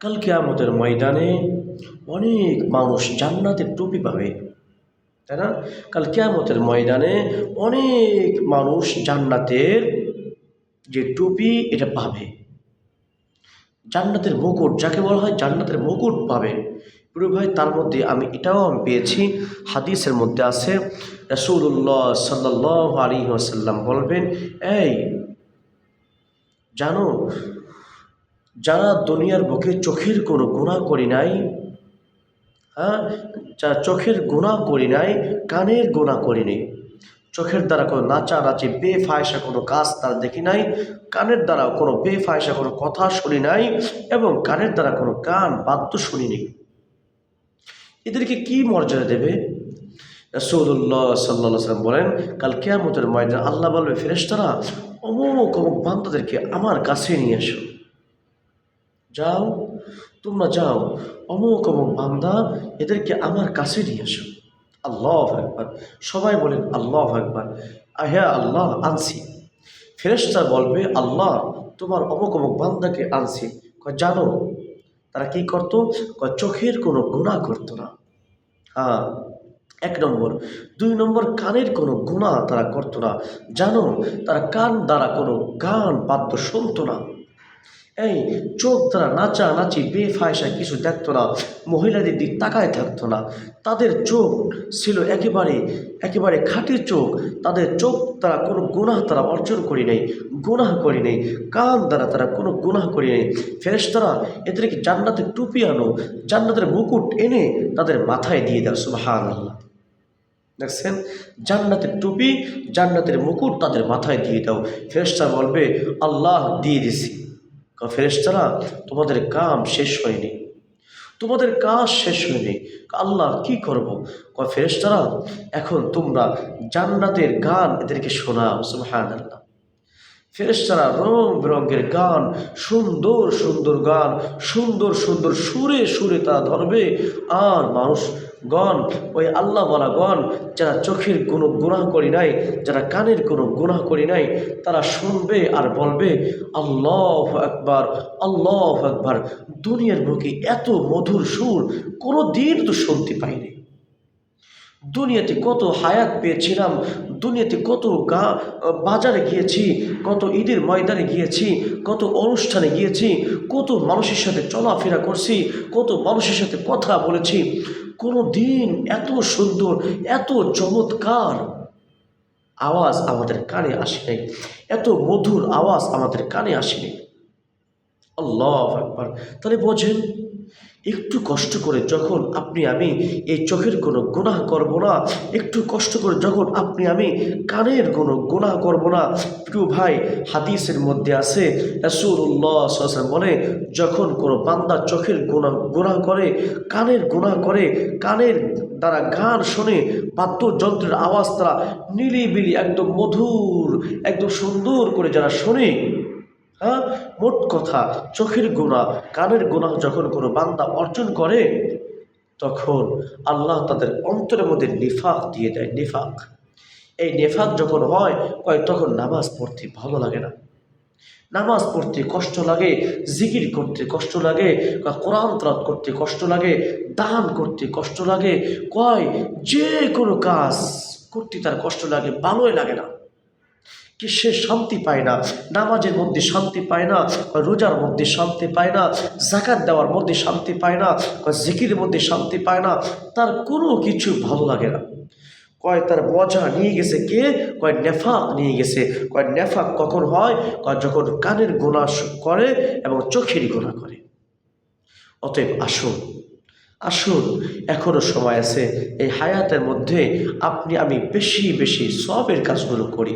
কাল কেয়ামতের ময়দানে অনেক মানুষ জান্নাতের টুপি পাবে, তাই না? কাল কেয়ামতের ময়দানে অনেক মানুষ জান্নাতের যে টুপি, এটা পাবে। জান্নাতের মুকুট, যাকে বলা হয় জান্নাতের মুকুট পাবে। প্রিয় ভাই, তার মধ্যে আমি এটাও আমি পেয়েছি। হাদিসের মধ্যে আছে রসুল্লাহ সাল্লাহ আলী আসাল্লাম বলবেন, এই, জানো যারা দুনিয়ার বুকে চোখের কোনো গুণা করি নাই হ্যাঁ? যা চোখের গুণা করি নাই, কানের গুণা করি নাই। চোখের দ্বারা কোনো নাচানাচি, বেফায়সা কোনো কাজ তারা দেখি নাই, কানের দ্বারা কোনো বেফায়সা কোনো কথা শুনি নাই, এবং কানের দ্বারা কোনো গান, বাদ্য শুনিনি এদেরকে কি মর্যাদা দেবে? রসৌল্লাহ সাল্লা সাল্লাম বলেন, কাল কেয়ামতের ময়দান আল্লাহ বলবে, ফেরেশতারা, অমুক অমুক বান্দাদেরকে আমার কাছে নিয়ে এসো। যাও, তোমরা যাও, অমুক অমুক বান্দা এদেরকে আমার কাছে নিয়ে আসো আল্লাহ একবার সবাই বলেন, আল্লাহ একবার হ্যাঁ আল্লাহ আনছি। ফেরেশতা বলবে, আল্লাহ, তোমার অমুক অমুক বান্দাকে আনছি। জানো, তারা কি করতো? চোখের কোনো গুণা করতো না। হ্যাঁ এক নম্বর। দুই নম্বর, কানের কোনো গুণা তারা করতো না। জানো, তারা কান দ্বারা কোনো গান বাদ্য শুনতো না। এই চোখ তারা নাচা নাচি বেফায়সা কিছু দেখতো না, মহিলাদের দিক তাকায় থাকতো না। তাদের চোখ ছিল একেবারে একেবারে খাঁটি চোখ। তাদের চোখ তারা কোনো গুনাহ তারা অর্জন করি নাই, গুনাহ করি নাই। কান দ্বারা তারা কোনো গুনাহ করি নাই। ফেরেশতারা এদেরকে জান্নাতের টুপি আনো, জান্নাতের মুকুট এনে তাদের মাথায় দিয়ে দাও সুবাহান আল্লাহ দেখছেন? জান্নাতের টুপি, জান্নাতের মুকুট তাদের মাথায় দিয়ে দাও। ফেরেশতা বলবে, আল্লাহ দিয়ে দিছি। ফেরেশতারা তোমাদের কাম শেষ হয়নি। তোমাদের কাজ শেষ হয়নি। আল্লাহ কি করব? কয় ফেরেশতারা, এখন তোমরা জান্নাতের গান এদেরকে শোনাও সুবহান আল্লাহ ফেরেশতারা রং বেরঙের গান, সুন্দর সুন্দর গান, সুন্দর সুন্দর সুরে সুরে তা ধরবে, আর মানুষ গণ, ওই আল্লাহ বলা গণ, যারা চোখের কোনো গুনাহ করি নাই, যারা কানের কোনো গুনাহ করি নাই, তারা শুনবে আর বলবে, আল্লাহ একবার আল্লাহ একবার দুনিয়ার বুকে এত মধুর সুর কোনো দিন তো শুনতে পাইনি। দুনিয়াতে কত হায়াত পেয়েছিলাম, দুনিয়াতে কত গা, বাজারে গিয়েছি, কত ঈদের ময়দানে গিয়েছি, কত অনুষ্ঠানে গিয়েছি, কত মানুষের সাথে চলাফেরা করছি, কত মানুষের সাথে কথা বলেছি কোনো দিন এত সুন্দর, এত চমৎকার আওয়াজ আমাদের কানে আসেনি এত মধুর আওয়াজ আমাদের কানে আসেনি আল্লাহ একবার তাহলে বোঝেন, একটু কষ্ট করে যখন আপনি, আমি এই চোখের কোনো গুনাহ করব না, একটু কষ্ট করে যখন আপনি, আমি কানের কোনো গুনাহ করব না, প্রিয় ভাই, হাদিসের মধ্যে আছে সাল্লাল্লাহু বলে, যখন কোনো বান্দা চোখের গোনা গুনাহ করে, কানের গুনাহ করে, কানের দ্বারা গান শোনে, বাদ্যযন্ত্রের আওয়াজ তারা নিলিবিলি একদম মধুর, একদম সুন্দর করে যারা শোনে হ্যাঁ? মোট কথা, চোখের গুণা কানের গুণা যখন কোনো বান্দা অর্জন করে, তখন আল্লাহ তাদের অন্তরের মধ্যে নিফাক দিয়ে দেয়, নিফাক। এই নেফাক যখন হয়, কয় তখন নামাজ পড়তে ভালো লাগে না। নামাজ পড়তে কষ্ট লাগে, জিকির করতে কষ্ট লাগে কোরআন তরাত করতে কষ্ট লাগে, দান করতে কষ্ট লাগে, কয় যে কোনো কাজ করতে তার কষ্ট লাগে, ভালোই লাগে না। কি সে শান্তি পায় না? নামাজের মধ্যে শান্তি পায় না, রোজার মধ্যে শান্তি পায় না জাকাত দেওয়ার মধ্যে শান্তি পায় না, জিকির মধ্যে শান্তি পায় না, তার কোনো কিছু ভালো লাগে না। কয় তার মজা নিয়ে গেছে কে? কয় নেফাক নিয়ে গেছে। কয় নেফাক কখন হয়? কয় যখন কানের গোনা করে এবং চোখের গোনা করে। অতএব আসুন আসুন এখনও সময় আছে, এই হায়াতের মধ্যে আপনি, আমি বেশি বেশি সবের কাজগুলো করি।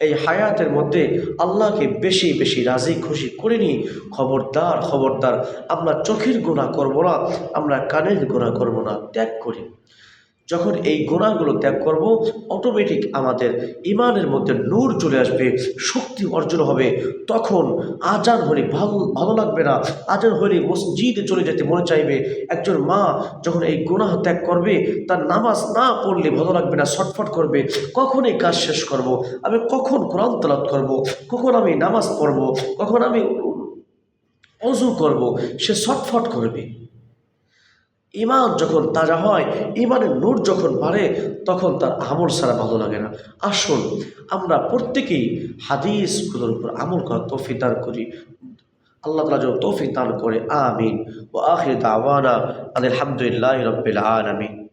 এই হায়াতের মধ্যে আল্লাহকে বেশি বেশি রাজি, খুশি করে নিই। খবরদার খবরদার, আমরা চোখের গোনা করব না, আমরা কানের গোনা করব না, ত্যাগ করি। যখন এই গোনাগুলো ত্যাগ করব অটোমেটিক আমাদের ইমানের মধ্যে নূর চলে আসবে, শক্তি অর্জন হবে। তখন আজান হলে ভালো ভালো লাগবে না। আজান হলে মসজিদে চলে যেতে মনে চাইবে। একজন মা যখন এই গুনাহ ত্যাগ করবে, তার নামাজ না পড়লে ভালো লাগবে না, ছটফট করবে। কখন এই কাজ শেষ করব। আমি কখন কোরআন তালাত করব। কখন আমি নামাজ পড়ব? কখন আমি অজু করব? সে ছটফট করবে। ইমান যখন তাজা হয় ইমানের নূর যখন বাড়ে, তখন তার আমল সারা ভালো লাগে না। আসুন, আমরা প্রত্যেকেই হাদিসগুলোর উপর আমল করার তৌফি দান করি। আল্লাহ তালা যেন তৌফিক দান করে, আমিন। ও আখির দাওয়ানা আলহামদুলিল্লাহ রবিল আলমিন।